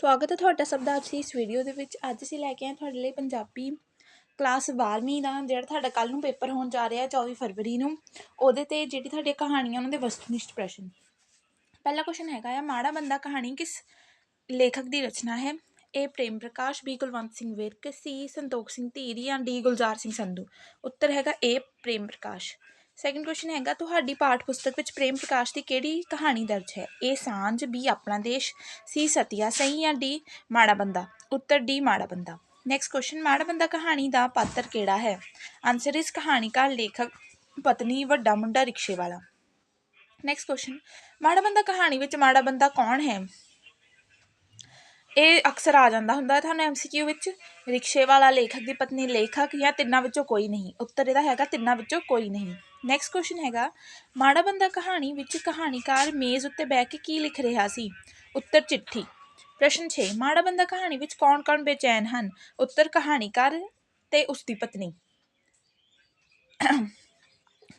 ਸਵਾਗਤ ਹੈ ਤੁਹਾਡਾ ਸਭ ਦਾ ਅੱਜ ਦੀ ਇਸ ਵੀਡੀਓ ਦੇ ਵਿੱਚ। ਅੱਜ ਅਸੀਂ ਲੈ ਕੇ ਆਏ ਤੁਹਾਡੇ ਲਈ ਪੰਜਾਬੀ ਕਲਾਸ 12ਵੀਂ ਦਾ, ਜਿਹੜਾ ਤੁਹਾਡਾ ਕੱਲ ਨੂੰ ਪੇਪਰ ਹੋਣ ਜਾ ਰਿਹਾ 24 ਫਰਵਰੀ ਨੂੰ। ਉਹਦੇ ਤੇ ਜਿਹੜੀ ਤੁਹਾਡੀ ਕਹਾਣੀਆਂ ਉਹਨਾਂ ਦੇ ਵਸਤੂਨਿਸ਼ਟ ਪ੍ਰਸ਼ਨ। ਪਹਿਲਾ ਕੁਐਸਚਨ ਹੈਗਾ ਆ, ਮਾੜਾ ਬੰਦਾ ਕਹਾਣੀ ਕਿਸ ਲੇਖਕ ਦੀ ਰਚਨਾ ਹੈ? A Prem Parkash B Kulwant Singh Virk C Santokh Singh Dhiri ਜਾਂ ਡੀ ਗੁਲਜ਼ਾਰ ਸਿੰਘ ਸੰਧੂ। ਉੱਤਰ ਹੈਗਾ ਏ ਪ੍ਰੇਮ ਪ੍ਰਕਾਸ਼। ਸੈਕਿੰਡ ਕੁਐਸਚਨ ਹੈਗਾ, ਤੁਹਾਡੀ ਪਾਠ ਪੁਸਤਕ ਵਿੱਚ ਪ੍ਰੇਮ ਪ੍ਰਕਾਸ਼ ਦੀ ਕਿਹੜੀ ਕਹਾਣੀ ਦਰਜ ਹੈ? ਇਹ ਸਾਂਝ ਬੀ ਆਪਣਾ ਦੇਸ਼ ਸੀ ਸਤਿਆ ਸਹੀ ਜਾਂ ਡੀ ਮਾੜਾ ਬੰਦਾ? ਉੱਤਰ ਡੀ ਮਾੜਾ ਬੰਦਾ। ਨੈਕਸਟ ਕੁਐਸਚਨ ਮਾੜਾ ਬੰਦਾ ਕਹਾਣੀ ਦਾ ਪਾਤਰ ਕਿਹੜਾ ਹੈ? ਆਨਸਰ ਇਸ ਕਹਾਣੀਕਾਰ ਲੇਖਕ, ਪਤਨੀ, ਵੱਡਾ ਮੁੰਡਾ ਰਿਕਸ਼ੇ ਵਾਲਾ ਨੈਕਸਟ ਕੁਐਸਚਨ ਮਾੜਾ ਬੰਦਾ ਕਹਾਣੀ ਵਿੱਚ ਮਾੜਾ ਬੰਦਾ ਕੌਣ ਹੈ? ਇਹ ਅਕਸਰ ਆ ਜਾਂਦਾ ਹੁੰਦਾ ਹੈ ਤੁਹਾਨੂੰ ਐਮਸੀਕਿਊ ਵਿੱਚ। ਰਿਕਸ਼ੇ ਵਾਲਾ ਲੇਖਕ ਦੀ ਪਤਨੀ ਲੇਖਕ ਜਾਂ ਤਿੰਨਾਂ ਵਿੱਚੋਂ ਕੋਈ ਨਹੀਂ। ਉੱਤਰ ਇਹਦਾ ਹੈਗਾ ਤਿੰਨਾਂ ਵਿੱਚੋਂ ਕੋਈ ਨਹੀਂ। ਨੈਕਸਟ ਕੁਐਸਚਨ ਹੈਗਾ, ਮਾੜਾ ਬੰਦਾ ਕਹਾਣੀ ਵਿੱਚ ਕਹਾਣੀਕਾਰ ਮੇਜ਼ ਉੱਤੇ ਬਹਿ ਕੇ ਕੀ ਲਿਖ ਰਿਹਾ ਸੀ? ਉੱਤਰ ਚਿੱਠੀ। ਪ੍ਰਸ਼ਨ 6 ਮਾੜਾ ਬੰਦਾ ਕਹਾਣੀ ਵਿੱਚ ਕੌਣ-ਕੌਣ ਬੇਚੈਨ ਹਨ? ਉੱਤਰ ਕਹਾਣੀਕਾਰ ਤੇ ਉਸ ਦੀ ਪਤਨੀ।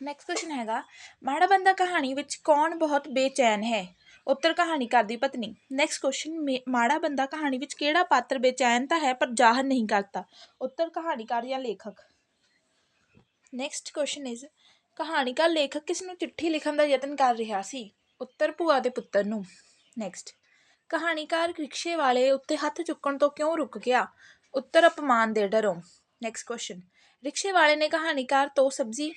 ਨੈਕਸਟ ਕੁਐਸਚਨ ਹੈਗਾ, ਮਾੜਾ ਬੰਦਾ ਕਹਾਣੀ ਵਿੱਚ ਕੌਣ ਬਹੁਤ ਬੇਚੈਨ ਹੈ? ਉੱਤਰ ਕਹਾਣੀਕਾਰ ਦੀ ਪਤਨੀ। ਨੈਕਸਟ ਕੁਐਸਚਨ ਮਾੜਾ ਬੰਦਾ ਕਹਾਣੀ ਵਿੱਚ ਕਿਹੜਾ ਪਾਤਰ ਬੇਚੈਨ ਤਾਂ ਹੈ ਪਰ ਜ਼ਾਹਰ ਨਹੀਂ ਕਰਦਾ? ਉੱਤਰ ਕਹਾਣੀਕਾਰ ਜਾਂ ਲੇਖਕ। ਨੈਕਸਟ ਕੁਐਸਚਨ ਇਜ਼ ਕਹਾਣੀਕਾਰ ਲੇਖਕ ਕਿਸ ਨੂੰ ਚਿੱਠੀ ਲਿਖਣ ਦਾ ਯਤਨ ਕਰ ਰਿਹਾ ਸੀ? ਉੱਤਰ ਭੂਆ ਦੇ ਪੁੱਤਰ ਨੂੰ। ਨੈਕਸਟ ਕਹਾਣੀਕਾਰ ਰਿਕਸ਼ੇ ਵਾਲੇ ਉੱਤੇ ਹੱਥ ਚੁੱਕਣ ਤੋਂ ਕਿਉਂ ਰੁਕ ਗਿਆ? ਉੱਤਰ ਅਪਮਾਨ ਦੇ ਡਰੋਂ। ਨੈਕਸਟ ਕੁਐਸਚਨ ਰਿਕਸ਼ੇ ਵਾਲੇ ਨੇ ਕਹਾਣੀਕਾਰ ਤੋਂ ਸਬਜ਼ੀ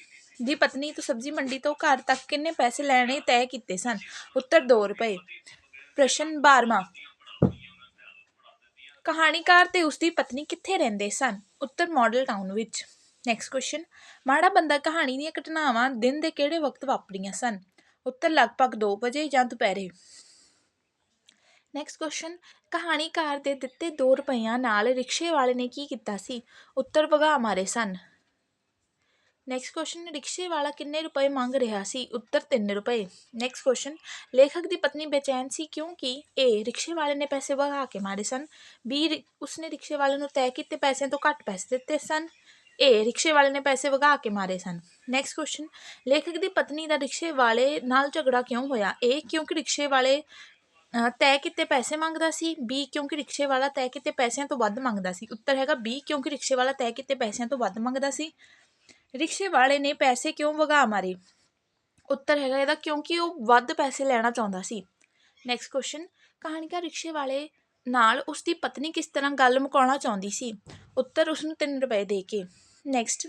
ਦੀ ਪਤਨੀ ਤੋਂ ਸਬਜ਼ੀ ਮੰਡੀ ਤੋਂ ਘਰ ਤੱਕ ਕਿੰਨੇ ਪੈਸੇ ਲੈਣੇ ਤੈਅ ਕੀਤੇ ਸਨ? ਉੱਤਰ 2 ਰੁਪਏ। ਪ੍ਰਸ਼ਨ 12ਵਾਂ ਕਹਾਣੀਕਾਰ ਤੇ ਉਸ ਦੀ ਪਤਨੀ ਕਿੱਥੇ ਰਹਿੰਦੇ ਸਨ? ਉੱਤਰ ਮਾਡਲ ਟਾਊਨ ਵਿੱਚ। ਨੈਕਸਟ ਕੁਐਸਚਨ ਮਾੜਾ ਬੰਦਾ ਕਹਾਣੀ ਦੀਆਂ ਘਟਨਾਵਾਂ ਦਿਨ ਦੇ ਕਿਹੜੇ ਵਕਤ ਵਾਪਰੀਆਂ ਸਨ? ਉੱਤਰ ਲਗਭਗ 2 ਵਜੇ ਜਾਂ ਦੁਪਹਿਰੇ। ਨੈਕਸਟ ਕੁਐਸਚਨ ਕਹਾਣੀਕਾਰ ਦੇ ਦਿੱਤੇ 2 ਰੁਪਈਆਂ ਨਾਲ ਰਿਕਸ਼ੇ ਵਾਲੇ ਨੇ ਕੀ ਕੀਤਾ ਸੀ? ਉੱਤਰ ਵਗਾ ਮਾਰੇ ਸਨ। ਨੈਕਸਟ ਕੁਐਸਚਨ ਰਿਕਸ਼ੇ ਵਾਲਾ ਕਿੰਨੇ ਰੁਪਏ ਮੰਗ ਰਿਹਾ ਸੀ? ਉੱਤਰ 3 ਰੁਪਏ। ਨੈਕਸਟ ਕੁਐਸਚਨ ਲੇਖਕ ਦੀ ਪਤਨੀ ਬੇਚੈਨ ਸੀ ਕਿਉਂਕਿ ਏ ਰਿਕਸ਼ੇ ਵਾਲੇ ਨੇ ਪੈਸੇ ਵਗਾ ਕੇ ਮਾਰੇ ਸਨ। ਬੀ ਉਸਨੇ ਰਿਕਸ਼ੇ ਵਾਲੇ ਨੂੰ ਤੈਅ ਕੀਤੇ ਪੈਸਿਆਂ ਤੋਂ ਘੱਟ ਪੈਸੇ ਦਿੱਤੇ ਸਨ। ਇਹ ਰਿਕਸ਼ੇ ਵਾਲੇ ਨੇ ਪੈਸੇ ਵਗਾ ਕੇ ਮਾਰੇ ਸਨ। ਨੈਕਸਟ ਕੁਐਸਚਨ ਲੇਖਕ ਦੀ ਪਤਨੀ ਦਾ ਰਿਕਸ਼ੇ ਵਾਲੇ ਨਾਲ ਝਗੜਾ ਕਿਉਂ ਹੋਇਆ? ਏ ਕਿਉਂਕਿ ਰਿਕਸ਼ੇ ਵਾਲੇ ਤੈਅ ਕੀਤੇ ਪੈਸੇ ਮੰਗਦਾ ਸੀ। ਬੀ ਕਿਉਂਕਿ ਰਿਕਸ਼ੇ ਵਾਲਾ ਤੈਅ ਕੀਤੇ ਪੈਸਿਆਂ ਤੋਂ ਵੱਧ ਮੰਗਦਾ ਸੀ। ਉੱਤਰ ਹੈਗਾ ਬੀ ਕਿਉਂਕਿ ਰਿਕਸ਼ੇ ਵਾਲਾ ਤੈਅ ਕੀਤੇ ਪੈਸਿਆਂ ਤੋਂ ਵੱਧ ਮੰਗਦਾ ਸੀ। ਰਿਕਸ਼ੇ ਵਾਲੇ ਨੇ ਪੈਸੇ ਕਿਉਂ ਵਗਾ ਮਾਰੇ? ਉੱਤਰ ਹੈਗਾ ਇਹਦਾ ਕਿਉਂਕਿ ਉਹ ਵੱਧ ਪੈਸੇ ਲੈਣਾ ਚਾਹੁੰਦਾ ਸੀ। ਨੈਕਸਟ ਕੁਐਸਚਨ ਕਹਾਣੀਕਾਰ ਰਿਕਸ਼ੇ ਵਾਲੇ ਨਾਲ ਉਸ ਦੀ ਪਤਨੀ ਕਿਸ ਤਰ੍ਹਾਂ ਗੱਲ ਮੁਕਾਉਣਾ ਚਾਹੁੰਦੀ ਸੀ? ਉੱਤਰ ਉਸ ਨੂੰ 3 ਰੁਪਏ ਦੇ ਕੇ। ਨੈਕਸਟ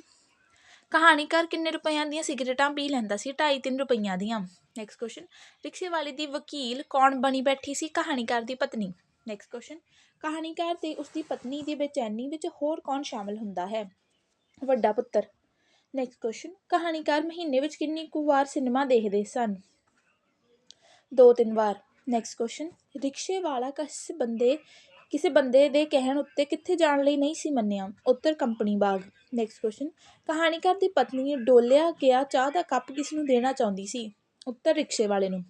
ਕਹਾਣੀਕਾਰ ਕਿੰਨੇ ਰੁਪਈਆਂ ਦੀਆਂ ਸਿਗਰਟਾਂ ਪੀ ਲੈਂਦਾ ਸੀ 2.5 3 ਰੁਪਈਆਂ ਦੀਆਂ। ਨੈਕਸਟ ਕੁਐਸਚਨ ਰਿਕਸ਼ੇ ਵਾਲੇ ਦੀ ਵਕੀਲ ਕੌਣ ਬਣੀ ਬੈਠੀ ਸੀ ਕਹਾਣੀਕਾਰ ਦੀ ਪਤਨੀ। ਨੈਕਸਟ ਕੁਐਸਚਨ ਕਹਾਣੀਕਾਰ ਤੇ ਉਸ ਦੀ ਪਤਨੀ ਦੀ ਬੇਚੈਨੀ ਵਿੱਚ ਹੋਰ ਕੌਣ ਸ਼ਾਮਲ ਹੁੰਦਾ ਹੈ? ਵੱਡਾ ਪੁੱਤਰ। ਨੈਕਸਟ ਕੁਐਸਚਨ ਕਹਾਣੀਕਾਰ ਮਹੀਨੇ ਵਿੱਚ ਕਿੰਨੀ ਕੁ ਵਾਰ ਸਿਨੇਮਾ ਦੇਖਦੇ ਸਨ? ਦੋ ਤਿੰਨ ਵਾਰ। ਨੈਕਸਟ ਕੁਐਸਚਨ ਰਿਕਸ਼ੇ ਵਾਲਾ ਕਿਸ ਬੰਦੇ ਕਿਸੇ ਬੰਦੇ ਦੇ ਕਹਿਣ ਉੱਤੇ ਕਿੱਥੇ ਜਾਣ ਲਈ ਨਹੀਂ ਸੀ ਮੰਨਿਆ। ਉੱਤਰ ਕੰਪਨੀ ਬਾਗ। ਨੈਕਸਟ ਕੁਐਸਚਨ ਕਹਾਣੀਕਾਰ ਦੀ ਪਤਨੀ ਡੋਲਿਆ ਗਿਆ ਚਾਹ ਦਾ ਕੱਪ ਕਿਸ ਨੂੰ ਦੇਣਾ ਚਾਹੁੰਦੀ ਸੀ? ਉੱਤਰ ਰਿਕਸ਼ੇ ਵਾਲੇ ਨੂੰ।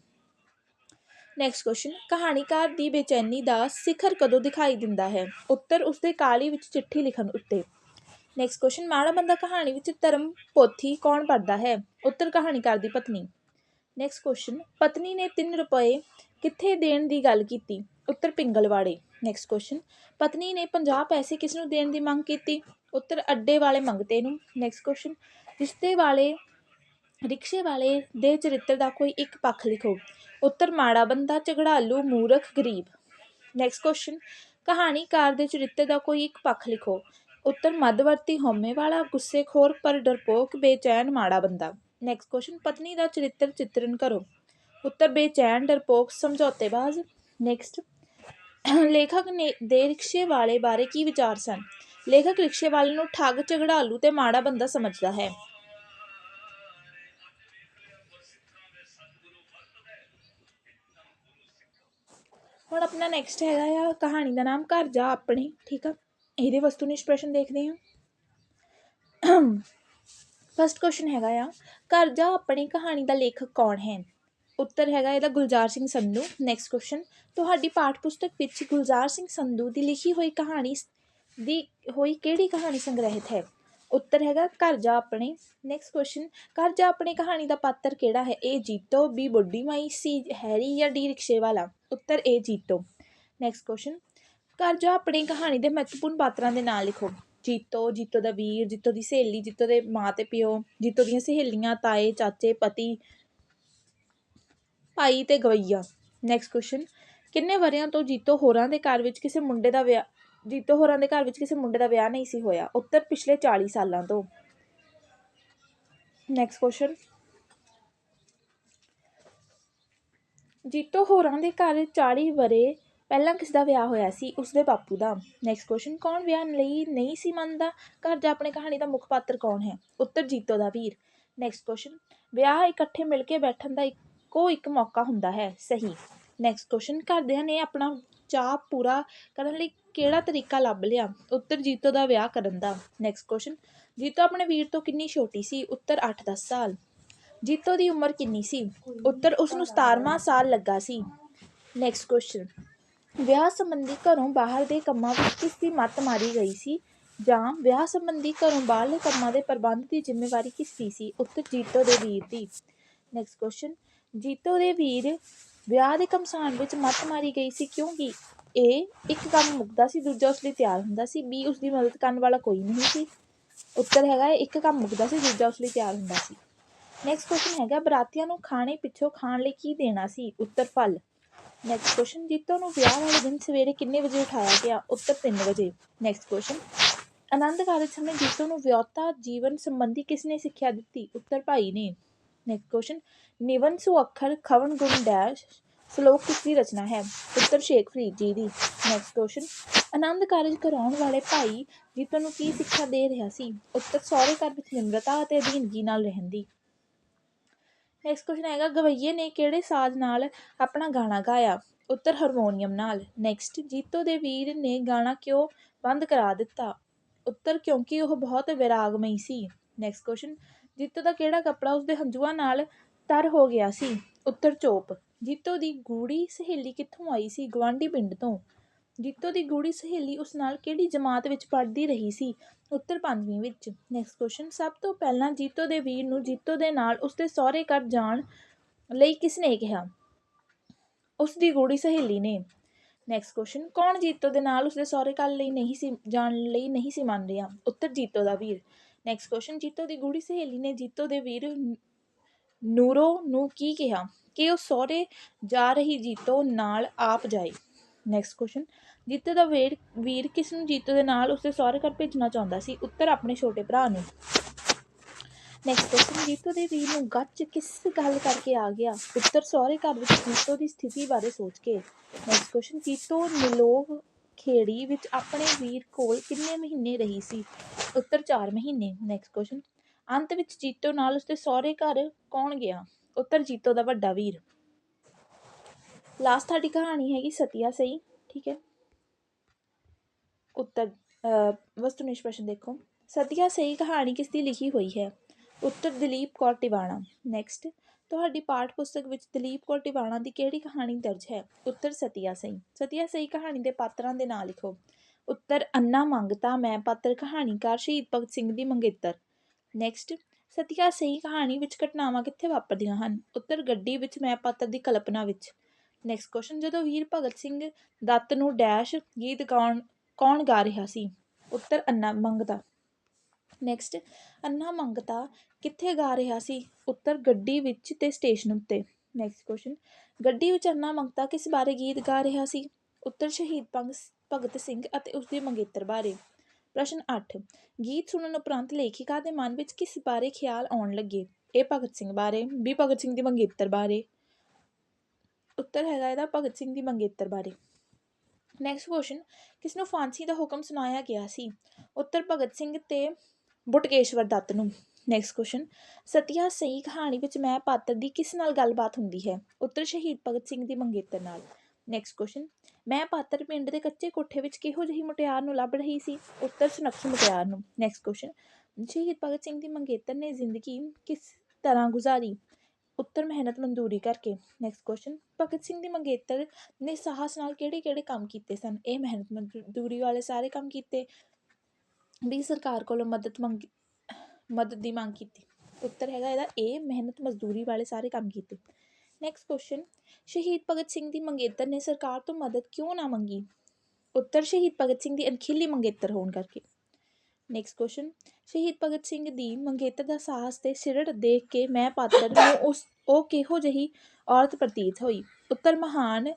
ਨੈਕਸਟ ਕੁਐਸਚਨ ਕਹਾਣੀਕਾਰ ਦੀ ਬੇਚੈਨੀ ਦਾ ਸਿਖਰ ਕਦੋਂ ਦਿਖਾਈ ਦਿੰਦਾ ਹੈ? ਉੱਤਰ ਉਸਦੇ ਕਾਲੀ ਵਿੱਚ ਚਿੱਠੀ ਲਿਖਣ ਉੱਤੇ। ਨੈਕਸਟ ਕੁਐਸਚਨ ਮਾੜਾ ਬੰਦਾ ਕਹਾਣੀ ਵਿੱਚ ਧਰਮ ਪੋਥੀ ਕੌਣ ਪੜਦਾ ਹੈ? ਉੱਤਰ ਕਹਾਣੀਕਾਰ ਦੀ ਪਤਨੀ। ਨੈਕਸਟ ਕੁਐਸਚਨ ਪਤਨੀ ਨੇ 3 ਰੁਪਏ ਕਿੱਥੇ ਦੇਣ ਦੀ ਗੱਲ ਕੀਤੀ? ਉੱਤਰ ਪਿੰਗਲਵਾੜੇ। ਨੈਕਸਟ ਕੁਐਸਚਨ ਪਤਨੀ ਨੇ 50 ਪੈਸੇ ਕਿਸ ਨੂੰ ਦੇਣ ਦੀ ਮੰਗ ਕੀਤੀ? ਉੱਤਰ ਅੱਡੇ ਵਾਲੇ ਮੰਗਤੇ ਨੂੰ। ਨੈਕਸਟ ਕੁਐਸਚਨ ਰਿਸ਼ਤੇ ਵਾਲੇ, ਰਿਕਸ਼ੇ ਵਾਲੇ ਦੇ ਚਰਿੱਤਰ ਦਾ ਕੋਈ ਇੱਕ ਪੱਖ ਲਿਖੋ। ਉੱਤਰ, ਮਾੜਾ ਬੰਦਾ, ਝਗੜਾਲੂ, ਮੂਰਖ, ਗਰੀਬ। ਨੈਕਸਟ ਕੁਐਸਚਨ ਕਹਾਣੀਕਾਰ ਦੇ ਚਰਿੱਤਰ ਦਾ ਕੋਈ ਇੱਕ ਪੱਖ ਲਿਖੋ। ਉੱਤਰ, ਮੱਧਵਰਤੀ ਹਉਮੈ ਵਾਲਾ, ਗੁੱਸੇਖੋਰ, ਪਰ ਡਰਪੋਕ, ਬੇਚੈਨ, ਮਾੜਾ ਬੰਦਾ। ਨੈਕਸਟ ਕੁਐਸਚਨ ਪਤਨੀ ਦਾ ਚਰਿੱਤਰ ਚਿੱਤਰਨ ਕਰੋ। ਉੱਤਰ, ਬੇਚੈਨ, ਡਰਪੋਕ, ਸਮਝੌਤੇਬਾਜ਼। ਨੈਕਸਟ ਲੇਖਕ ਨੇ ਦੇ ਰਿਕਸ਼ੇ ਵਾਲੇ ਬਾਰੇ ਕੀ ਵਿਚਾਰ ਸਨ? ਲੇਖਕ ਰਿਕਸ਼ੇ ਵਾਲੇ ਨੂੰ ਠੱਗ, ਝਗੜਾਲੂ ਅਤੇ ਮਾੜਾ ਬੰਦਾ ਸਮਝਦਾ ਹੈ। ਹੁਣ ਆਪਣਾ ਨੈਕਸਟ ਹੈਗਾ ਆ, ਕਹਾਣੀ ਦਾ ਨਾਮ ਘਰ ਜਾ ਆਪਣੇ, ਠੀਕ ਆ? ਇਹਦੇ ਵਸਤੂਨਿਸ਼ਟ ਪ੍ਰਸ਼ਨ ਦੇਖਦੇ ਹਾਂ। ਫਸਟ ਕੁਐਸਚਨ ਹੈਗਾ ਆ, ਘਰ ਜਾ ਆਪਣੀ ਕਹਾਣੀ ਦਾ ਲੇਖਕ ਕੌਣ ਹੈ? ਉੱਤਰ ਹੈਗਾ ਇਹਦਾ ਗੁਲਜ਼ਾਰ ਸਿੰਘ ਸੰਧੂ ਨੈਕਸਟ ਕੁਐਸਚਨ ਤੁਹਾਡੀ ਪਾਠ ਪੁਸਤਕ ਵਿੱਚ ਗੁਲਜ਼ਾਰ ਸਿੰਘ ਸੰਧੂ ਦੀ ਲਿਖੀ ਹੋਈ ਕਹਾਣੀ ਦੀ ਹੋਈ ਕਿਹੜੀ ਕਹਾਣੀ ਸੰਗ੍ਰਹਿਤ ਹੈ? ਉੱਤਰ ਹੈਗਾ ਘਰ ਜਾ ਆਪਣੇ। ਨੈਕਸਟ ਕੁਐਸਚਨ ਘਰ ਜਾ ਆਪਣੇ ਕਹਾਣੀ ਦਾ ਪਾਤਰ ਕਿਹੜਾ ਹੈ? ਏ ਜੀਤੋ ਬੀ ਬੁੱਢੀ ਮਾਈ ਸੀ ਹੈਰੀ ਜਾਂ ਡੀ ਰਿਕਸ਼ੇ ਵਾਲਾ ਉੱਤਰ ਏ ਜੀਤੋ। ਨੈਕਸਟ ਕੁਐਸਚਨ ਘਰ ਜਾ ਆਪਣੀ ਕਹਾਣੀ ਦੇ ਮਹੱਤਵਪੂਰਨ ਪਾਤਰਾਂ ਦੇ ਨਾਂ ਲਿਖੋ। ਜੀਤੋ ਜੀਤੋ ਦਾ ਵੀਰ, ਜੀਤੋ ਦੀ ਸਹੇਲੀ, ਜੀਤੋ ਦੇ ਮਾਂ ਤੇ ਪਿਓ, ਜੀਤੋ ਦੀਆਂ ਸਹੇਲੀਆਂ, ਤਾਏ, ਚਾਚੇ, ਪਤੀ ਭਾਈ ਤੇ ਗਵਈਆ। ਨੈਕਸਟ ਕੁਐਸਚਨ ਕਿੰਨੇ ਵਰਿਆਂ ਤੋਂ ਜੀਤੋ ਹੋਰਾਂ ਦੇ ਘਰ ਵਿੱਚ ਕਿਸੇ ਮੁੰਡੇ ਦਾ ਵਿਆਹ ਜੀਤੋ ਹੋਰਾਂ ਦੇ ਘਰ ਵਿੱਚ ਕਿਸੇ ਮੁੰਡੇ ਦਾ ਵਿਆਹ ਨਹੀਂ ਸੀ ਹੋਇਆ। ਉੱਤਰ ਪਿਛਲੇ 40 ਸਾਲਾਂ ਤੋਂ। ਨੈਕਸਟ ਕੁਐਸਚਨ ਜੀਤੋ ਹੋਰਾਂ ਦੇ ਘਰ 40 ਵਰੇ ਪਹਿਲਾਂ ਕਿਸ ਦਾ ਵਿਆਹ ਹੋਇਆ ਸੀ? ਉਸਦੇ ਬਾਪੂ ਦਾ। ਨੈਕਸਟ ਕੁਐਸਚਨ ਕੌਣ ਵਿਆਹ ਲਈ ਨਹੀਂ ਸੀ ਮੰਨਦਾ? ਘਰ ਜਾਂ ਆਪਣੀ ਕਹਾਣੀ ਦਾ ਮੁੱਖ ਪਾਤਰ ਕੌਣ ਹੈ? ਉੱਤਰ ਜੀਤੋ ਦਾ ਵੀਰ। ਨੈਕਸਟ ਕੁਐਸਚਨ ਵਿਆਹ ਇਕੱਠੇ ਮਿਲ ਕੇ ਬੈਠਣ ਦਾ ਇੱਕੋ ਇੱਕ ਮੌਕਾ ਹੁੰਦਾ ਹੈ, ਸਹੀ। ਨੈਕਸਟ ਕੁਐਸਚਨ ਘਰਦਿਆਂ ਨੇ ਆਪਣਾ ਚਾਅ ਪੂਰਾ ਕਰਨ ਲਈ ਕਿਹੜਾ ਤਰੀਕਾ ਲੱਭ ਲਿਆ? ਉੱਤਰ, ਜੀਤੋ ਦਾ ਵਿਆਹ ਕਰਨ ਦਾ। ਨੈਕਸਟ ਕੁਐਸਚਨ ਜੀਤੋ ਆਪਣੇ ਵੀਰ ਤੋਂ ਕਿੰਨੀ ਛੋਟੀ ਸੀ? ਉੱਤਰ 8-10 ਸਾਲ। ਜੀਤੋ ਦੀ ਉਮਰ ਕਿੰਨੀ ਸੀ? ਉੱਤਰ ਉਸ ਨੂੰ 17ਵਾਂ ਸਾਲ ਲੱਗਾ ਸੀ। ਨੈਕਸਟ ਕੁਐਸਚਨ ਵਿਆਹ ਸੰਬੰਧੀ ਘਰੋਂ ਬਾਹਰ ਦੇ ਕੰਮਾਂ ਵਿੱਚ ਕਿਸ ਦੀ ਮੱਤ ਮਾਰੀ ਗਈ ਸੀ? ਜਾਂ ਵਿਆਹ ਸੰਬੰਧੀ ਘਰੋਂ ਬਾਹਰਲੇ ਕੰਮਾਂ ਦੇ ਪ੍ਰਬੰਧ ਦੀ ਜ਼ਿੰਮੇਵਾਰੀ ਕਿਸ ਦੀ ਸੀ? ਉੱਤਰ, ਜੀਤੋ ਦੇ ਵੀਰ ਦੀ। ਨੈਕਸਟ ਕੁਐਸਚਨ ਜੀਤੋ ਦੇ ਵੀਰ ਵਿਆਹ ਦੇ ਕਮਸਾਨ ਵਿੱਚ ਮੱਤ ਮਾਰੀ ਗਈ ਸੀ ਕਿਉਂਕਿ ਇਹ ਇੱਕ ਕੰਮ ਮੁੱਕਦਾ ਸੀ, ਦੂਜਾ ਉਸ ਲਈ ਤਿਆਰ ਹੁੰਦਾ ਸੀ, ਬੀ ਉਸ ਦੀ ਮਦਦ ਕਰਨ ਵਾਲਾ ਕੋਈ ਨਹੀਂ ਸੀ। ਉੱਤਰ ਹੈਗਾ ਇੱਕ ਕੰਮ ਮੁੱਕਦਾ ਸੀ, ਦੂਜਾ ਉਸ ਲਈ ਤਿਆਰ ਹੁੰਦਾ ਸੀ। ਨੈਕਸਟ ਕੁਐਸਚਨ ਹੈਗਾ, ਬਰਾਤੀਆਂ ਨੂੰ ਖਾਣੇ ਪਿੱਛੋਂ ਖਾਣ ਲਈ ਕੀ ਦੇਣਾ ਸੀ? ਉੱਤਰ ਫਲ। ਨੈਕਸਟ ਕੁਐਸਚਨ ਜੀਤੋ ਨੂੰ ਵਿਆਹ ਵਾਲੇ ਦਿਨ ਸਵੇਰੇ ਕਿੰਨੇ ਵਜੇ ਉਠਾਇਆ ਗਿਆ? ਉੱਤਰ 3 ਵਜੇ। ਨੈਕਸਟ ਕੁਐਸਚਨ ਆਨੰਦ ਕਾਰਜ ਸਮੇਂ ਜੀਤੋ ਨੂੰ ਵਿਆਹਤਾ ਜੀਵਨ ਸੰਬੰਧੀ ਕਿਸ ਨੇ ਸਿੱਖਿਆ ਦਿੱਤੀ? ਉੱਤਰ ਭਾਈ ਨੇ। ਨੈਕਸਟ ਕੁਐਸਚਨ ਨਿਵਨ ਸੁ ਅੱਖਰ ਖਵਨ ਗੁਣ ਡੈਸ਼ ਸ਼ਲੋਕ ਕਿਸ ਦੀ ਰਚਨਾ ਹੈ ਉੱਤਰ ਸ਼ੇਖ ਫਰੀਦ ਜੀ ਦੀ ਨੈਕਸਟ ਕੁਐਸਚਨ ਆਨੰਦ ਕਾਰਜ ਕਰਾਉਣ ਵਾਲੇ ਭਾਈ ਜੀਤੋ ਨੂੰ ਕੀ ਸਿੱਖਿਆ ਦੇ ਰਿਹਾ ਸੀ ਉੱਤਰ ਸਹੁਰੇ ਘਰ ਵਿੱਚ ਨਿਮਰਤਾ ਅਤੇ ਅਧੀਨਗੀ ਨਾਲ ਰਹਿਣ ਦੀ ਨੈਕਸਟ ਕੁਐਸਚਨ ਹੈਗਾ ਗਵਈਏ ਨੇ ਕਿਹੜੇ ਸਾਜ਼ ਨਾਲ ਆਪਣਾ ਗਾਣਾ ਗਾਇਆ ਉੱਤਰ ਹਾਰਮੋਨੀਅਮ ਨਾਲ ਨੈਕਸਟ ਜੀਤੋ ਦੇ ਵੀਰ ਨੇ ਗਾਣਾ ਕਿਉਂ ਬੰਦ ਕਰਾ ਦਿੱਤਾ ਉੱਤਰ ਕਿਉਂਕਿ ਉਹ ਬਹੁਤ ਵਿਰਾਗਮਈ ਸੀ ਨੈਕਸਟ ਕੁਐਸਚਨ ਜੀਤੋ ਦਾ ਕਿਹੜਾ ਕੱਪੜਾ ਉਸਦੇ ਹੰਝੂਆਂ ਨਾਲ ਤਰ ਹੋ ਗਿਆ ਸੀ? ਉੱਤਰ ਚੋਪ। ਜੀਤੋ ਦੀ ਗੂੜੀ ਸਹੇਲੀ ਕਿੱਥੋਂ ਆਈ ਸੀ? ਗਵਾਂਢੀ ਪਿੰਡ ਤੋਂ। ਜੀਤੋ ਦੀ ਗੂੜੀ ਸਹੇਲੀ ਉਸ ਨਾਲ ਕਿਹੜੀ ਜਮਾਤ ਵਿੱਚ ਪੜ੍ਹਦੀ ਰਹੀ ਸੀ? ਉੱਤਰ ਪੰਜਵੀਂ ਵਿੱਚ। ਨੈਕਸਟ ਕੁਐਸਚਨ ਸਭ ਤੋਂ ਪਹਿਲਾਂ ਜੀਤੋ ਦੇ ਵੀਰ ਨੂੰ ਜੀਤੋ ਦੇ ਨਾਲ ਉਸਦੇ ਸਹੁਰੇ ਘਰ ਜਾਣ ਲਈ ਕਿਸ ਨੇ ਕਿਹਾ? ਉਸ ਦੀ ਗੂੜੀ ਸਹੇਲੀ ਨੇ। ਨੈਕਸਟ ਕੁਐਸਚਨ ਕੌਣ ਜੀਤੋ ਦੇ ਨਾਲ ਉਸਦੇ ਸਹੁਰੇ ਘਰ ਲਈ ਨਹੀਂ ਸੀ, ਜਾਣ ਲਈ ਨਹੀਂ ਸੀ ਮੰਨ ਰਿਹਾ? ਉੱਤਰ ਜੀਤੋ ਦਾ ਵੀਰ। ਨੈਕਸਟ ਕੁਐਸਚਨ ਜੀਤੋ ਦੀ ਗੂੜੀ ਸਹੇਲੀ ਨੇ ਜੀਤੋ ਦੇ ਵੀਰ ਨੂਰੋ ਨੂੰ ਕੀ ਕਿਹਾ? ਕਿ ਉਹ ਸਹੁਰੇ ਜਾ ਰਹੀ ਜੀਤੋ ਨਾਲ ਆਪ ਜਾਏ। ਨੈਕਸਟ ਕੁਐਸਚਨ ਜੀਤੋ ਦਾ ਵੀਰ ਵੀਰ ਕਿਸ ਨੂੰ ਜੀਤੋ ਦੇ ਨਾਲ ਉਸਦੇ ਸਹੁਰੇ ਘਰ ਭੇਜਣਾ ਚਾਹੁੰਦਾ ਸੀ? ਉੱਤਰ ਆਪਣੇ ਛੋਟੇ ਭਰਾ ਨੂੰ। ਨੈਕਸਟ ਕੁਐਸਚਨ ਜੀਤੋ ਦੇ ਵੀਰ ਨੂੰ ਗੱਚ ਕਿਸ ਗੱਲ ਕਰਕੇ ਆ ਗਿਆ? ਉੱਤਰ ਸਹੁਰੇ ਘਰ ਵਿੱਚ ਜੀਤੋ ਦੀ ਸਥਿਤੀ ਬਾਰੇ ਸੋਚ ਕੇ। Next question Jeeto Nilokheri ਵਿੱਚ ਆਪਣੇ ਵੀਰ ਕੋਲ ਕਿੰਨੇ ਮਹੀਨੇ ਰਹੀ ਸੀ? ਉੱਤਰ 4 ਮਹੀਨੇ। ਨੈਕਸਟ ਕੁਐਸਚਨ ਅੰਤ ਵਿੱਚ ਜੀਤੋ ਨਾਲ ਉਸਦੇ ਸਹੁਰੇ ਘਰ ਕੌਣ ਗਿਆ? ਉੱਤਰ ਜੀਤੋ ਦਾ ਵੱਡਾ ਵੀਰ। ਲਾਸਟ ਸਾਡੀ ਕਹਾਣੀ ਹੈਗੀ ਸਤੀਆ ਸਹੀ ਠੀਕ ਹੈ? ਉੱਤਰ ਅ, ਵਸਤੂ ਨਿਸ਼ਪ੍ਰਸ਼ਨ ਦੇਖੋ। ਸਤੀਆ ਸਹੀ ਕਹਾਣੀ ਕਿਸ ਦੀ ਲਿਖੀ ਹੋਈ ਹੈ? ਉੱਤਰ ਦਲੀਪ ਕੌਰ ਟਿਵਾਣਾ। ਨੈਕਸਟ ਤੁਹਾਡੀ ਪਾਠ ਪੁਸਤਕ ਵਿੱਚ ਦਲੀਪ ਕੌਰ ਟਿਵਾਣਾ ਦੀ ਕਿਹੜੀ ਕਹਾਣੀ ਦਰਜ ਹੈ? ਉੱਤਰ ਸਤੀਆ ਸਹੀ। ਸਤੀਆ ਸਹੀ ਕਹਾਣੀ ਦੇ ਪਾਤਰਾਂ ਦੇ ਨਾਂ ਲਿਖੋ। ਉੱਤਰ, ਅੰਨਾ ਮੰਗਤਾ, ਮੈਂ ਪਾਤਰ ਕਹਾਣੀਕਾਰ ਸ਼ਹੀਦ ਭਗਤ ਸਿੰਘ ਦੀ ਮੰਗੇਤਰ। ਨੈਕਸਟ ਸਤੀਆ ਸਹੀ ਕਹਾਣੀ ਵਿੱਚ ਘਟਨਾਵਾਂ ਕਿੱਥੇ ਵਾਪਰਦੀਆਂ ਹਨ? ਉੱਤਰ, ਗੱਡੀ ਵਿੱਚ, ਮੈਂ ਪਾਤਰ ਦੀ ਕਲਪਨਾ ਵਿੱਚ। ਨੈਕਸਟ ਕੁਐਸਚਨ ਜਦੋਂ ਵੀਰ ਭਗਤ ਸਿੰਘ ਦੱਤ ਨੂੰ ਡੈਸ਼ ਗੀਤ ਗਾਉਣ, ਕੌਣ ਗਾ ਰਿਹਾ ਸੀ? ਉੱਤਰ, ਅੰਨਾ ਮੰਗਤਾ। ਨੈਕਸਟ ਅੰਨਾ ਮੰਗਤਾ, ਕਿੱਥੇ ਗਾ ਰਿਹਾ ਸੀ? ਉੱਤਰ ਗੱਡੀ ਵਿੱਚ ਤੇ ਸਟੇਸ਼ਨ ਉੱਤੇ। ਨੈਕਸਟ ਕੁਸ਼ਚਨ ਗੱਡੀ ਵਿੱਚ ਅੰਨਾ ਮੰਗਤਾ ਕਿਸ ਬਾਰੇ ਗੀਤ ਗਾ ਰਿਹਾ ਸੀ? ਉੱਤਰ ਸ਼ਹੀਦ ਭੰਗ- ਭਗਤ ਸਿੰਘ ਅਤੇ ਉਸਦੇ ਮੰਗੇਤਰ ਬਾਰੇ। ਪ੍ਰਸ਼ਨ 8 ਗੀਤ ਸੁਣਨ ਉਪਰੰਤ ਲੇਖਿਕਾ ਦੇ ਮਨ ਵਿੱਚ ਕਿਸ ਬਾਰੇ ਖਿਆਲ ਆਉਣ ਲੱਗੇ? ਇਹ ਭਗਤ ਸਿੰਘ ਬਾਰੇ ਵੀ ਭਗਤ ਸਿੰਘ ਦੀ ਮੰਗੇਤਰ ਬਾਰੇ। ਉੱਤਰ ਹੈਗਾ ਇਹਦਾ ਭਗਤ ਸਿੰਘ ਦੀ ਮੰਗੇਤਰ ਬਾਰੇ। ਨੈਕਸਟ ਕੁਐਸਚਨ ਕਿਸ ਨੂੰ ਫਾਂਸੀ ਦਾ ਹੁਕਮ ਸੁਣਾਇਆ ਗਿਆ ਸੀ? ਉੱਤਰ ਭਗਤ ਸਿੰਘ ਤੇ ਬੁਟਕੇਸ਼ਵਰ ਦੱਤ ਨੂੰ। ਨੈਕਸਟ ਕੁਐਸਚਨ ਸਤਿਆ ਸਹੀ ਕਹਾਣੀ ਵਿੱਚ ਮੈਂ ਪਾਤਰ ਦੀ ਕਿਸ ਨਾਲ ਗੱਲਬਾਤ ਹੁੰਦੀ ਹੈ? ਉੱਤਰ ਸ਼ਹੀਦ ਭਗਤ ਸਿੰਘ ਦੀ ਮੰਗੇਤਰ ਨਾਲ। ਨੈਕਸਟ ਕੁਐਸਚਨ ਮੈਂ ਪਾਤਰ ਪਿੰਡ ਦੇ ਕੱਚੇ ਕੋਠੇ ਵਿੱਚ ਕਿਹੋ ਜਿਹੀ ਮੁਟਿਆਰ ਨੂੰ ਲੱਭ ਰਹੀ ਸੀ? ਉੱਤਰ ਸੁਨੱਖੀ ਮੁਟਿਆਰ ਨੂੰ। ਨੈਕਸਟ ਕੁਐਸਚਨ ਸ਼ਹੀਦ ਭਗਤ ਸਿੰਘ ਦੀ ਮੰਗੇਤਰ ਨੇ ਜ਼ਿੰਦਗੀ ਕਿਸ ਤਰ੍ਹਾਂ ਗੁਜ਼ਾਰੀ? ਉੱਤਰ ਮਿਹਨਤ ਮਜ਼ਦੂਰੀ ਕਰਕੇ। ਨੈਕਸਟ ਕੁਐਸਚਨ ਭਗਤ ਸਿੰਘ ਦੀ ਮੰਗੇਤਰ ਨੇ ਸਾਹਸ ਨਾਲ ਕਿਹੜੇ ਕਿਹੜੇ ਕੰਮ ਕੀਤੇ ਸਨ? ਇਹ ਮਿਹਨਤ ਮਜ਼ਦੂਰੀ ਵਾਲੇ ਸਾਰੇ ਕੰਮ ਕੀਤੇ। ਵੀ ਸਰਕਾਰ ਕੋਲੋਂ ਮਦਦ ਮੰਗੀ, ਮਦਦ ਦੀ ਮੰਗ ਕੀਤੀ। ਉੱਤਰ ਹੈਗਾ ਇਹਦਾ ਇਹ ਮਿਹਨਤ ਮਜ਼ਦੂਰੀ ਵਾਲੇ ਸਾਰੇ ਕੰਮ ਕੀਤੇ। ਨੈਕਸਟ ਕੁਐਸਚਨ ਸ਼ਹੀਦ ਭਗਤ ਸਿੰਘ ਦੀ ਮੰਗੇਤਰ ਨੇ ਸਰਕਾਰ ਤੋਂ ਮਦਦ ਕਿਉਂ ਨਾ ਮੰਗੀ? ਉੱਤਰ, ਸ਼ਹੀਦ ਭਗਤ ਸਿੰਘ ਦੀ ਅਣਖੀਲੀ ਮੰਗੇਤਰ ਹੋਣ ਕਰਕੇ। ਨੈਕਸਟ ਕੁਐਸਚਨ ਸ਼ਹੀਦ ਭਗਤ ਸਿੰਘ ਦੀ ਮੰਗੇਤਰ ਦਾ ਸਾਹਸ ਤੇ ਸਿਰੜ ਦੇਖ ਕੇ ਮੈਂ ਪਾਤਰ ਨੂੰ ਉਸ, ਉਹ ਕਿਹੋ ਜਿਹੀ ਔਰਤ ਪ੍ਰਤੀਤ ਹੋਈ? ਉੱਤਰ, ਮਹਾਨ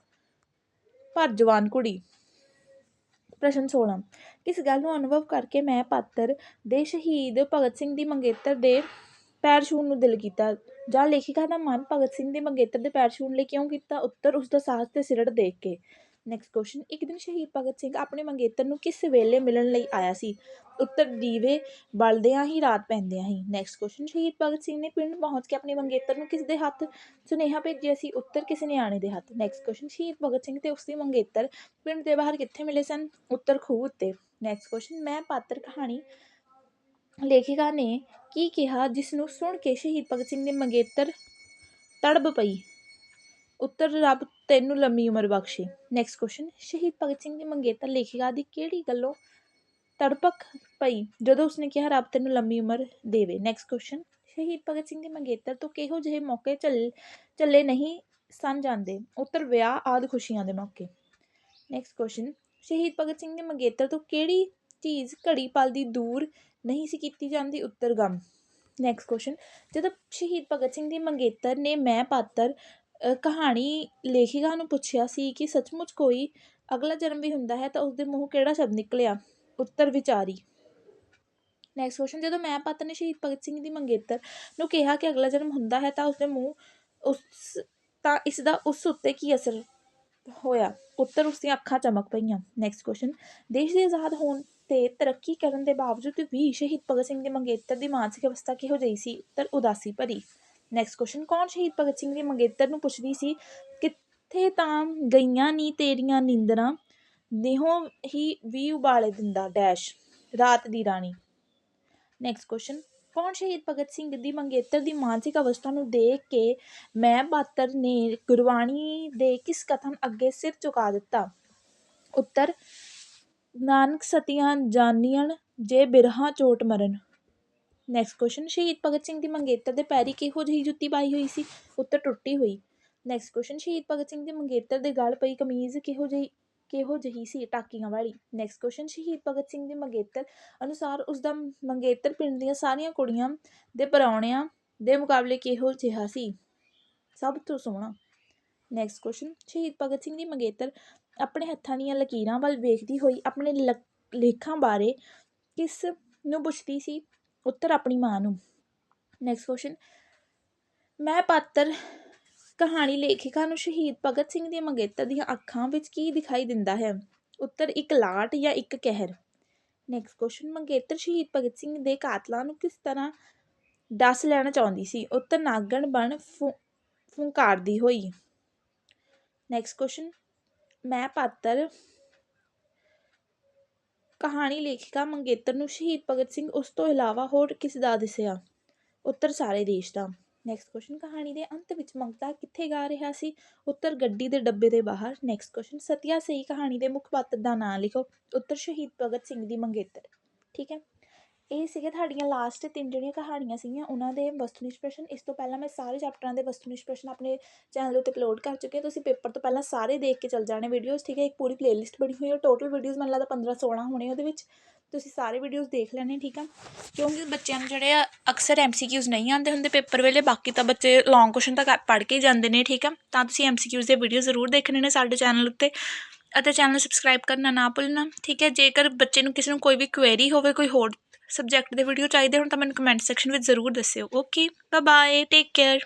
ਪਰ ਜਵਾਨ ਕੁੜੀ। ਪ੍ਰਸ਼ਨ 16 ਕਿਸ ਗੱਲ ਨੂੰ ਅਨੁਭਵ ਕਰਕੇ ਮੈਂ ਪਾਤਰ ਦੇ ਸ਼ਹੀਦ ਭਗਤ ਸਿੰਘ ਦੀ ਮੰਗੇਤਰ ਦੇ ਪੈਰ ਛੂਹਣ ਨੂੰ ਦਿਲ ਕੀਤਾ। ਜਾਂ ਲੇਖਿਕਾ ਦਾ ਮਨ ਭਗਤ ਸਿੰਘ ਦੀ ਮੰਗੇਤਰ ਦੇ ਪੈਰ ਛੂਹਣ ਲਈ ਕਿਉਂ ਕੀਤਾ? ਉੱਤਰ ਉਸ ਦਾ ਸਾਹਸ ਤੇ ਸਿਰੜ ਦੇਖ ਕੇ। ਨੈਕਸਟ ਕੁਐਸਚਨ ਇੱਕ ਦਿਨ ਸ਼ਹੀਦ ਭਗਤ ਸਿੰਘ ਆਪਣੇ ਮੰਗੇਤਰ ਨੂੰ ਕਿਸ ਵੇਲੇ ਮਿਲਣ ਲਈ ਆਇਆ ਸੀ? ਉੱਤਰ, ਦੀਵੇ ਬਲਦਿਆਂ ਹੀ, ਰਾਤ ਪੈਂਦਿਆਂ ਹੀ। ਨੈਕਸਟ ਕੁਐਸਚਨ ਸ਼ਹੀਦ ਭਗਤ ਸਿੰਘ ਨੇ ਪਿੰਡ ਪਹੁੰਚ ਕੇ ਆਪਣੇ ਮੰਗੇਤਰ ਨੂੰ ਕਿਸ ਦੇ ਹੱਥ ਸੁਨੇਹਾ ਭੇਜਿਆ ਸੀ? ਉੱਤਰ, ਕਿਸੇ ਨਿਆਣੇ ਦੇ ਹੱਥ। ਨੈਕਸਟ ਕੁਐਸਚਨ ਸ਼ਹੀਦ ਭਗਤ ਸਿੰਘ ਤੇ ਉਸ ਮੰਗੇਤਰ ਪਿੰਡ ਦੇ ਬਾਹਰ ਕਿੱਥੇ ਮਿਲੇ ਸਨ? ਉੱਤਰ, ਖੂਹ ਉੱਤੇ। ਨੈਕਸਟ ਕੁਐਸਚਨ ਮੈਂ ਪਾਤਰ ਕਹਾਣੀ ਲੇਖਿਕਾ ਨੇ ਕੀ ਕਿਹਾ ਜਿਸ ਨੂੰ ਸੁਣ ਕੇ ਸ਼ਹੀਦ ਭਗਤ ਸਿੰਘ ਦੇ ਮੰਗੇਤਰ ਤੜਬ ਪਈ? ਉੱਤਰ ਰੱਬ ਤੈਨੂੰ ਲੰਮੀ ਉਮਰ ਬਖਸ਼ੇ। ਨੈਕਸਟ ਕੁਐਸਚਨ ਸ਼ਹੀਦ ਭਗਤ ਸਿੰਘ ਦੀ ਮੰਗੇਤਰ ਲੇਖਿਕਾ ਦੀ ਕਿਹੜੀ ਗੱਲੋਂ ਤੜਪਕ ਪਈ, ਜਦੋਂ ਉਸਨੇ ਕਿਹਾ, ਰੱਬ ਤੈਨੂੰ ਲੰਮੀ ਉਮਰ ਦੇਵੇ? ਨੈਕਸਟ ਕੁਐਸਚਨ ਸ਼ਹੀਦ ਭਗਤ ਸਿੰਘ ਦੀ ਮੰਗੇਤਰ ਤੋਂ ਕਿਹੋ ਜਿਹੇ ਮੌਕੇ ਚੱਲ, ਚੱਲੇ ਨਹੀਂ ਸਨ ਜਾਂਦੇ? ਉੱਤਰ, ਵਿਆਹ ਆਦਿ ਖੁਸ਼ੀਆਂ ਦੇ ਮੌਕੇ। ਨੈਕਸਟ ਕੁਐਸਚਨ ਸ਼ਹੀਦ ਭਗਤ ਸਿੰਘ ਦੀ ਮੰਗੇਤਰ ਤੋਂ ਕਿਹੜੀ ਚੀਜ਼ ਘੜੀ ਪਲ ਦੀ ਦੂਰ ਨਹੀਂ ਸੀ ਕੀਤੀ ਜਾਂਦੀ? ਉੱਤਰ, ਗਮ। ਨੈਕਸਟ ਕੁਐਸਚਨ ਜਦੋਂ ਸ਼ਹੀਦ ਭਗਤ ਸਿੰਘ ਦੀ ਮੰਗੇਤਰ ਨੇ ਮੈਂ ਪਾਤਰ ਕਹਾਣੀ ਲੇਖਿਕਾ ਨੂੰ ਪੁੱਛਿਆ ਸੀ ਕਿ ਸੱਚਮੁੱਚ ਕੋਈ ਅਗਲਾ ਜਨਮ ਵੀ ਹੁੰਦਾ ਹੈ ਤਾਂ ਉਸਦੇ ਮੂੰਹ ਕਿਹੜਾ ਸ਼ਬਦ ਨਿਕਲਿਆ? ਉੱਤਰ ਵਿਚਾਰੀ। ਨੈਕਸਟ ਕੁਐਸਚਨ ਜਦੋਂ ਮੈਂ ਪਾਤਰ ਨੇ ਸ਼ਹੀਦ ਭਗਤ ਸਿੰਘ ਦੀ ਮੰਗੇਤਰ ਨੂੰ ਕਿਹਾ ਕਿ ਅਗਲਾ ਜਨਮ ਹੁੰਦਾ ਹੈ ਤਾਂ ਉਸਦੇ ਮੂੰਹ ਉਸ ਤਾਂ ਇਸ ਦਾ ਉਸ ਉੱਤੇ ਕੀ ਅਸਰ ਹੋਇਆ? ਉੱਤਰ ਉਸ ਦੀਆਂ ਅੱਖਾਂ ਚਮਕ ਪਈਆਂ। ਨੈਕਸਟ ਕੁਐਸਚਨ ਦੇਸ਼ ਦੇ ਆਜ਼ਾਦ ਹੋਣ ਤੇ ਤਰੱਕੀ ਕਰਨ ਦੇ ਬਾਵਜੂਦ ਵੀ ਸ਼ਹੀਦ ਭਗਤ ਸਿੰਘ ਦੇ ਮੰਗੇਤਰ ਦੀ ਮਾਨਸਿਕ ਅਵਸਥਾ ਕਿਹੋ ਜਿਹੀ ਸੀ? ਉੱਤਰ ਉਦਾਸੀ ਭਰੀ। ਨੈਕਸਟ ਕੁਐਸਚਨ ਕੌਣ ਸ਼ਹੀਦ ਭਗਤ ਸਿੰਘ ਦੀ ਮੰਗੇਤਰ ਨੂੰ ਪੁੱਛਦੀ ਸੀ? ਕਿੱਥੇ ਤਾਂ ਗਈਆਂ ਨੀ ਤੇਰੀਆਂ ਨੀਂਦਰਾਂ, ਦੇਹੋਂ ਹੀ ਵੀ ਉਬਾਲੇ ਦਿੰਦਾ ਡੈਸ਼, ਰਾਤ ਦੀ ਰਾਣੀ। ਨੈਕਸਟ ਕੁਐਸਚਨ ਕੌਣ ਸ਼ਹੀਦ ਭਗਤ ਸਿੰਘ ਦੀ ਮੰਗੇਤਰ ਦੀ ਮਾਨਸਿਕ ਅਵਸਥਾ ਨੂੰ ਦੇਖ ਕੇ ਮੈਂ ਬਾਤਰ ਨੇ ਗੁਰਬਾਣੀ ਦੇ ਕਿਸ ਕਥਨ ਅੱਗੇ ਸਿਰ ਝੁਕਾ ਦਿੱਤਾ? ਉੱਤਰ, ਨਾਨਕ ਸਤੀਆਂ ਜਾਨੀਆਂ ਜੇ ਬਿਰਹਾ ਚੋਟ ਮਰਨ। ਨੈਕਸਟ ਕੁਐਸਚਨ ਸ਼ਹੀਦ ਭਗਤ ਸਿੰਘ ਦੀ ਮੰਗੇਤਰ ਦੇ ਪੈਰੀ ਕਿਹੋ ਜਿਹੀ ਜੁੱਤੀ ਪਾਈ ਹੋਈ ਸੀ? ਉੱਤਰ ਟੁੱਟੀ ਹੋਈ। ਨੈਕਸਟ ਕੁਐਸਚਨ ਸ਼ਹੀਦ ਭਗਤ ਸਿੰਘ ਦੀ ਮੰਗੇਤਰ ਦੇ ਗਲ ਪਈ ਕਮੀਜ਼ ਕਿਹੋ ਜਿਹੀ ਕਿਹੋ ਜਿਹੀ ਸੀ ਟਾਕੀਆਂ ਵਾਲੀ? ਨੈਕਸਟ ਕੁਐਸਚਨ ਸ਼ਹੀਦ ਭਗਤ ਸਿੰਘ ਦੇ ਮੰਗੇਤਰ ਅਨੁਸਾਰ ਉਸ ਦਾ ਮੰਗੇਤਰ ਪਿੰਡ ਦੀਆਂ ਸਾਰੀਆਂ ਕੁੜੀਆਂ ਦੇ ਪਰਾਉਣਿਆਂ ਦੇ ਮੁਕਾਬਲੇ ਕਿਹੋ ਜਿਹਾ ਸੀ? ਸਭ ਤੋਂ ਸੋਹਣਾ। ਨੈਕਸਟ ਕੁਐਸਚਨ ਸ਼ਹੀਦ ਭਗਤ ਸਿੰਘ ਦੀ ਮੰਗੇਤਰ ਆਪਣੇ ਹੱਥਾਂ ਦੀਆਂ ਲਕੀਰਾਂ ਵੱਲ ਵੇਖਦੀ ਹੋਈ ਆਪਣੇ ਲੇਖਾਂ ਬਾਰੇ ਕਿਸ ਨੂੰ ਪੁੱਛਦੀ ਸੀ? ਉੱਤਰ ਆਪਣੀ ਮਾਂ ਨੂੰ। ਨੈਕਸਟ ਕੁਐਸਚਨ ਮੈਂ ਪਾਤਰ ਕਹਾਣੀ ਲੇਖਿਕਾ ਨੂੰ ਸ਼ਹੀਦ ਭਗਤ ਸਿੰਘ ਦੀ ਮੰਗੇਤਰ ਦੀਆਂ ਅੱਖਾਂ ਵਿੱਚ ਕੀ ਦਿਖਾਈ ਦਿੰਦਾ ਹੈ? ਉੱਤਰ, ਇੱਕ ਲਾਟ ਜਾਂ ਇੱਕ ਕਹਿਰ। ਨੈਕਸਟ ਕੁਐਸਚਨ ਮੰਗੇਤਰ ਸ਼ਹੀਦ ਭਗਤ ਸਿੰਘ ਦੇ ਕਾਤਲਾਂ ਨੂੰ ਕਿਸ ਤਰ੍ਹਾਂ ਦੱਸ ਲੈਣਾ ਚਾਹੁੰਦੀ ਸੀ? ਉੱਤਰ, ਨਾਗਣ ਬਣ ਫੁ, ਫੁੰਕਾਰਦੀ ਹੋਈ। ਨੈਕਸਟ ਕੁਐਸਚਨ ਮੈਂ ਪਾਤਰ ਕਹਾਣੀ ਲੇਖਿਕਾ ਮੰਗੇਤਰ ਨੂੰ ਸ਼ਹੀਦ ਭਗਤ ਸਿੰਘ ਉਸ ਤੋਂ ਇਲਾਵਾ ਹੋਰ ਕਿਸ ਦਾ ਦਿਸਿਆ? ਉੱਤਰ ਸਾਰੇ ਦੇਸ਼ ਦਾ। ਨੈਕਸਟ ਕੁਐਸਚਨ ਕਹਾਣੀ ਦੇ ਅੰਤ ਵਿੱਚ ਮੰਗਤਾ ਕਿੱਥੇ ਗਾ ਰਿਹਾ ਸੀ? ਉੱਤਰ ਗੱਡੀ ਦੇ ਡੱਬੇ ਦੇ ਬਾਹਰ। ਨੈਕਸਟ ਕੁਐਸਚਨ ਸਤਿਆ ਸਹੀ ਕਹਾਣੀ ਦੇ ਮੁੱਖ ਪਾਤਰ ਦਾ ਨਾਂ ਲਿਖੋ। ਉੱਤਰ ਸ਼ਹੀਦ ਭਗਤ ਸਿੰਘ ਦੀ ਮੰਗੇਤਰ। ਠੀਕ ਹੈ? ਇਹ ਸੀਗੇ ਤੁਹਾਡੀਆਂ ਲਾਸਟ ਤਿੰਨ ਜਿਹੜੀਆਂ ਕਹਾਣੀਆਂ ਸੀਗੀਆਂ, ਉਹਨਾਂ ਦੇ ਵਸਤੂਨਿਸ਼ਟ ਨਿਸ਼ਪ੍ਰਸ਼ਨ ਇਸ ਤੋਂ ਪਹਿਲਾਂ ਮੈਂ ਸਾਰੇ ਚੈਪਟਰਾਂ ਦੇ ਵਸਤੂ ਨਿਸ਼ਪ੍ਰਸ਼ਨ ਆਪਣੇ ਚੈਨਲ ਉੱਤੇ ਅਪਲੋਡ ਕਰ ਚੁੱਕੀ ਹਾਂ। ਤੁਸੀਂ ਪੇਪਰ ਤੋਂ ਪਹਿਲਾਂ ਸਾਰੇ ਦੇਖ ਕੇ ਚੱਲ ਜਾਣੇ ਵੀਡੀਓਜ਼ ਠੀਕ ਹੈ? ਇੱਕ ਪੂਰੀ ਪਲੇਲਿਸਟ ਬਣੀ ਹੋਈ ਹੈ। ਟੋਟਲ ਵੀਡੀਓਜ਼ ਮੈਨੂੰ ਲੱਗਦਾ 15 16 ਹੋਣੇ ਉਹਦੇ ਵਿੱਚ। ਤੁਸੀਂ ਸਾਰੇ ਵੀਡੀਓਜ਼ ਦੇਖ ਲੈਣੇ, ਠੀਕ ਆ? ਕਿਉਂਕਿ ਬੱਚਿਆਂ ਨੂੰ ਜਿਹੜੇ ਆ, ਅਕਸਰ ਐਮਸੀਕਿਊਜ਼ ਨਹੀਂ ਆਉਂਦੇ ਹੁੰਦੇ ਪੇਪਰ ਵੇਲੇ। ਬਾਕੀ ਤਾਂ ਬੱਚੇ ਲੌਂਗ ਕੁਐਸਚਨ ਤਾਂ ਪੜ੍ਹ ਕੇ ਹੀ ਜਾਂਦੇ ਨੇ, ਠੀਕ ਆ? ਤਾਂ ਤੁਸੀਂ ਐਮਸੀਕਿਊਜ਼ ਦੇ ਵੀਡੀਓ ਜ਼ਰੂਰ ਦੇਖਣੇ ਨੇ ਸਾਡੇ ਚੈਨਲ ਉੱਤੇ। ਅਤੇ ਚੈਨਲ ਸਬਸਕ੍ਰਾਈਬ ਕਰਨਾ ਨਾ ਭੁੱਲਣਾ, ਠੀਕ ਹੈ? ਜੇਕਰ ਬੱਚੇ ਨੂੰ ਕਿਸੇ ਨੂੰ ਕੋਈ ਵੀ ਕੁਐਰੀ ਹੋਵੇ, ਕੋਈ ਹੋਰ ਸਬਜੈਕਟ ਦੇ ਵੀਡੀਓ ਚਾਹੀਦੇ ਹੋਣ ਤਾਂ ਮੈਨੂੰ ਕਮੈਂਟ ਸੈਕਸ਼ਨ ਵਿੱਚ ਜ਼ਰੂਰ ਦੱਸਿਓ। Okay bye bye take care